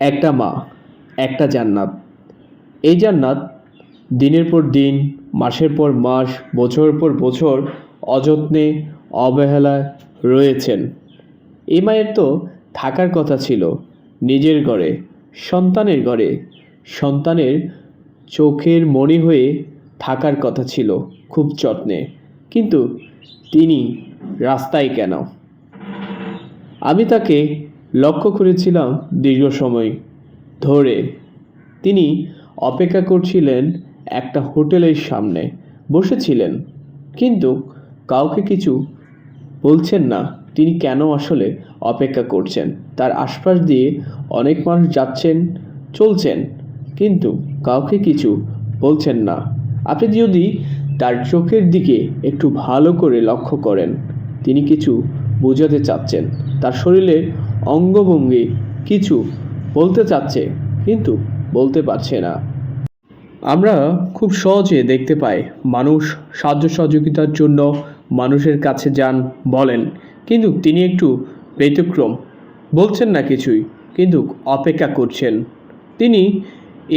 একটা মা, একটা জান্নাত। এই জান্নাত দিনের পর দিন, মাসের পর মাস, বছরের পর বছর অযত্নে, অবহেলায় রয়েছেন। এই মায়ের তো থাকার কথা ছিল, নিজের ঘরে, সন্তানের ঘরে। সন্তানের চোখের মণি হয়ে থাকার কথা ছিল, খুব যত্নে। কিন্তু তিনি রাস্তায় কেন? আমি তাকে লক্ষ্য করেছিলাম দীর্ঘ সময় ধরে। তিনি অপেক্ষা করছিলেন একটা হোটেলের সামনে। বসেছিলেন, কিন্তু কাউকে কিছু বলছেন না। তিনি কেন আসলে অপেক্ষা করছেন? তার আশপাশ দিয়ে অনেক মানুষ যাচ্ছেন, চলছেন, কিন্তু কাউকে কিছু বলছেন না। আপনি যদি তার চোখের দিকে একটু ভালো করে লক্ষ্য করেন, তিনি কিছু বোঝাতে চাচ্ছেন। তার শরীরের অঙ্গভঙ্গি কিছু বলতে চাচ্ছে, কিন্তু বলতে পারছে না। আমরা খুব সহজে দেখতে পাই, মানুষ সাহায্য সহযোগিতার জন্য মানুষের কাছে যান বলেন, কিন্তু তিনি একটু ব্যতিক্রম। বলছেন না কিছুই, কিন্তু অপেক্ষা করছেন। তিনি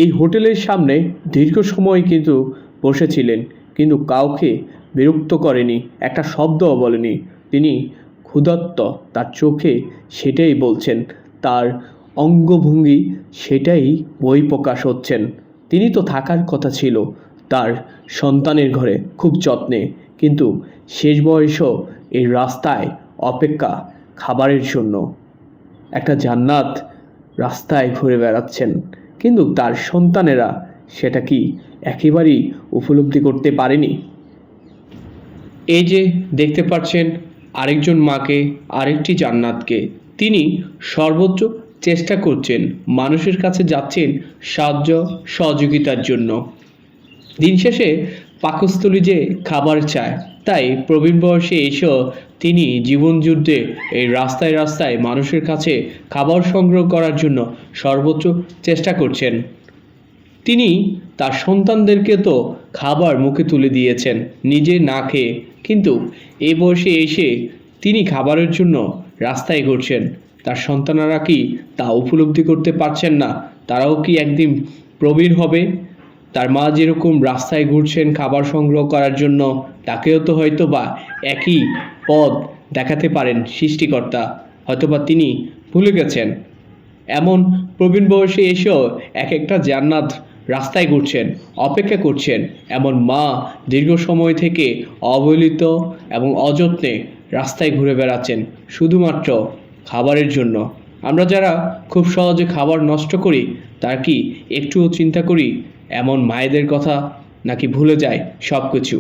এই হোটেলের সামনে দীর্ঘ সময় কিন্তু বসেছিলেন, কিন্তু কাউকে বিরক্ত করেনি, একটা শব্দও বলেনি। তিনি ক্ষুধার্ত তার চোখে সেটাই বলছেন। তার অঙ্গভঙ্গি সেটাই বই প্রকাশ হচ্ছেন। তিনি তো থাকার কথা ছিল। তার সন্তানের ঘরে খুব যত্নে। কিন্তু শেষ বয়সও এই রাস্তায় অপেক্ষা খাবারের জন্য। একটা জান্নাত রাস্তায় ঘুরে বেড়াচ্ছেন। কিন্তু তার সন্তানেরা সেটা কি একেবারেই উপলব্ধি করতে পারেনি? এই যে দেখতে পাচ্ছেন আরেকজন মাকে, আরেকটি জান্নাতকে। তিনি সর্বোচ্চ চেষ্টা করছেন, মানুষের কাছে যাচ্ছেন সাহায্য সহযোগিতার জন্য। দিন শেষে পাকস্থলী যে খাবার চায়, তাই প্রবীণ বয়সে এসেও তিনি জীবন যুদ্ধে এই রাস্তায় রাস্তায় মানুষের কাছে খাবার সংগ্রহ করার জন্য সর্বোচ্চ চেষ্টা করছেন। তিনি তার সন্তানদেরকে তো খাবার মুখে তুলে দিয়েছেন, নিজে না খেয়ে। কিন্তু এ বয়সে এসে তিনি খাবারের জন্য রাস্তায় ঘুরছেন। তার সন্তানারা কি তা উপলব্ধি করতে পারছেন না? তারাও কি একদিন প্রবীণ হবে? তার মা যেরকম রাস্তায় ঘুরছেন খাবার সংগ্রহ করার জন্য, তাকেও তো হয়তো বা একই পথ দেখাতে পারেন সৃষ্টিকর্তা। হয়তোবা তিনি ভুলে গেছেন। এমন প্রবীণ বয়সে এসেও এক একটা জান্নাত রাস্তায় ঘুরছেন, অপেক্ষা করছেন এমন মা দীর্ঘ সময় থেকে অবহেলিত এবং অযত্নে রাস্তায় ঘুরে বেড়াচ্ছেন শুধুমাত্র খাবারের জন্য। আমরা যারা খুব সহজে খাবার নষ্ট করি, তার কি একটুও চিন্তা করি? এমন মায়েদের কথা নাকি ভুলে যায় সব কিছু